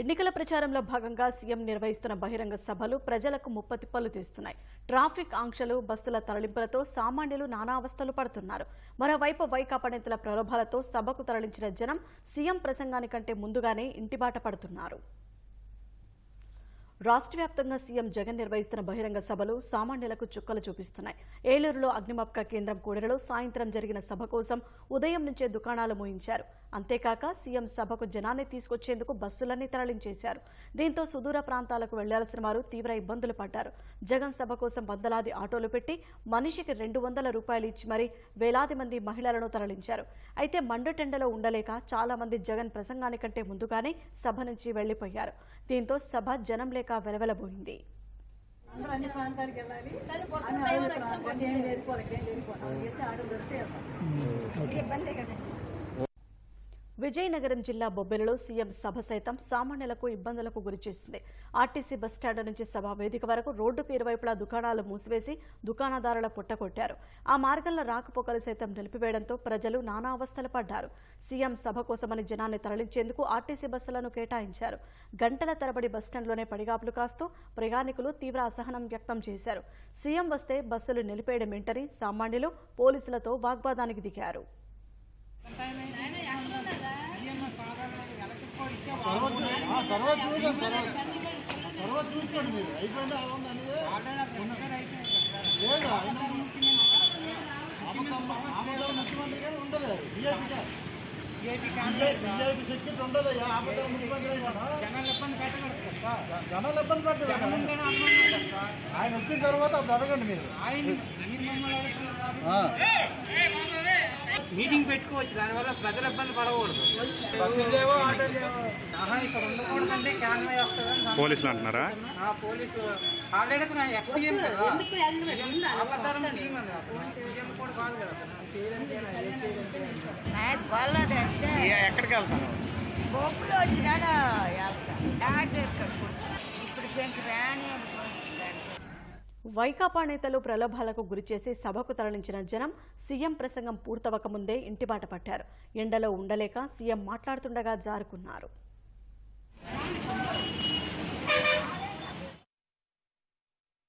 ఎన్నికల ప్రచారంలో భాగంగా సీఎం నిర్వహిస్తున్న బహిరంగ సభలు ప్రజలకు ముప్పతిప్పలు తీస్తున్నాయి. ట్రాఫిక్ ఆంక్షలు బస్సుల తరలింపులతో సామాన్యులు నానా అవస్థలు పడుతున్నారు. మరోవైపు వైకాపా నేతల ప్రలోభాలతో సభకు తరలించిన జనం సీఎం ప్రసంగానికంటే ముందుగానే ఇంటిబాట పడుతున్నారు. రాష్ట్ర వ్యాప్తంగా సీఎం జగన్ నిర్వహిస్తున్న బహిరంగ సభలు సామాన్యులకు చుక్కలు చూపిస్తున్నాయి. ఏలూరులో అగ్నిమాపక కేంద్రం కూడలిలో సాయంత్రం జరిగిన సభ కోసం ఉదయం నుంచే దుకాణాలు మూయించారు. అంతేకాక సీఎం సభకు జనాన్ని తీసుకొచ్చేందుకు బస్సులన్నీ తరలించేశారు. దీంతో సుదూర ప్రాంతాలకు వెళ్ళాల్సిన వారు తీవ్ర ఇబ్బందులు పడ్డారు. జగన్ సభ కోసం వందలాది ఆటోలు పెట్టి మనిషికి రెండు వందల రూపాయలు ఇచ్చి మరీ వేలాది మంది మహిళలను తరలించారు. అయితే మండుటెండలో ఉండలేక చాలా మంది జగన్ ప్రసంగానికంటే ముందుగానే సభ నుంచి వెళ్ళిపోయారు దీంతో సభ జనం లేక వెలవెలబోయింది. అందరూ అన్ని విజయనగరం జిల్లా బొబ్బెలలో సీఎం సభ సైతం సామాన్యులకు ఇబ్బందులకు గురిచేసింది. ఆర్టీసీ బస్టాండ్ నుంచి సభా వేదిక వరకు రోడ్డుకు ఇరువైపులా దుకాణాలు మూసివేసి దుకాణదారుల పుట్టకొట్టారు ఆ మార్గంలో రాకపోకలు సైతం నిలిపివేయడంతో ప్రజలు నానా అవస్థలు పడ్డారు. సీఎం సభ కోసమని జనాన్ని తరలించేందుకు ఆర్టీసీ బస్సులను కేటాయించారు. గంటల తరబడి బస్టాండ్లోనే పడిగాపులు కాస్తూ ప్రయాణికులు తీవ్ర అసహనం వ్యక్తం చేశారు. సీఎం వస్తే బస్సులు నిలిపేయడం ఏంటని సామాన్యులు పోలీసులతో వాగ్వాదానికి దిగారు. తర్వాత చూద్దాం తర్వాత. తర్వాత చూసుకోండి మీరు. అయిపోయింది? అవును అనేది? లేదు? ఆపద ముఖ్యమంత్రిగా ఉండదు ఉండదు ఆపద ముఖ్యమంత్రి జనాలు ఇబ్బంది పెట్టకూడదు. జనాలు ఇబ్బంది. ఆయన వచ్చిన తర్వాత అప్పుడు అడగండి మీరు. ఆయన మీరు మమ్మల్ని అడుగుతున్నారు కాదు. ఆ. మీటింగ్ పెట్టుకోవచ్చు. దానివల్ల ప్రజలు ఇబ్బంది పడకూడదు. ఇక్కడ ఉండకూడదంటే పోలీసులు అంటున్నారా? ఆ పోలీసు. ఆల్రెడీ ఇప్పుడు కదా. సీఎం సీఎం కూడా ఎక్కడికి వెళ్తాను బొప్పులు వచ్చినా వైకాపా నేతలు ప్రలోభాలకు గురిచేసి సభకు తరలించిన జనం సీఎం ప్రసంగం పూర్తవకముందే ఇంటిబాట పట్టారు. ఎండలో ఉండలేక సీఎం మాట్లాడుతుండగా జారుకున్నారు.